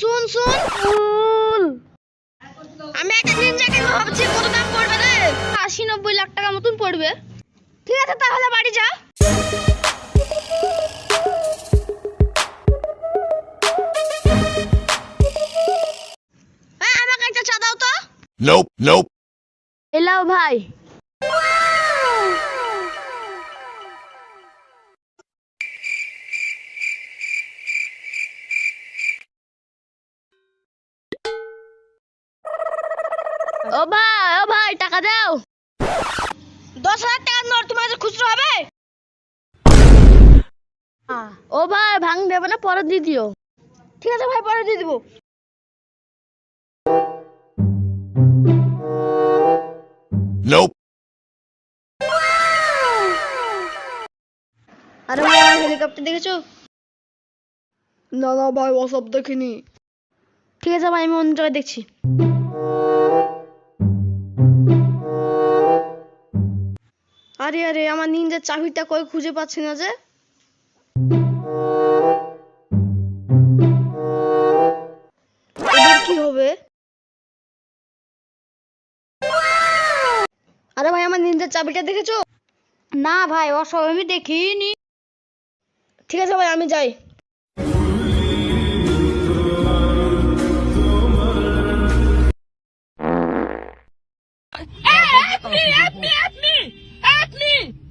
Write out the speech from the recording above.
শুন শুন। আমি একটা নিনজা কিনবো ভাবছি কত দাম পড়বে রে? আশি নব্বই লাখ টাকা মতন পড়বে। ঠিক আছে তাহলে বাড়ি যা। হ্যাঁ, আমাকে একটা চা দাও তো। নোপ নোপ এলাও ভাই। ও ভাই ও ভাই টাকা দাও। দশ হাজার টাকার নোট তোমার কাছে খুচরো হবে? ও ভাই ভাঙ দেবে না পরে দিয়ে দিও। ঠিক আছে ভাই পরে দিয়ে দিবো। Nope. আরে ভাই হেলিকপ্টার দেখেছ? না না ভাই ওসব দেখিনি। ঠিক আছে ভাই আমি অন্য জায়গায় দেখছি। আরে আরে, আমার নিনজার চাবিটা কই খুঁজে পাচ্ছি না যে। কি হবে? আরে ভাই, আমার নিনজার চাবিটা দেখেছ? না ভাই অসব আমি দেখিনি। ঠিক আছে ভাই, আমি যাই। আপনি আপনি আপনি!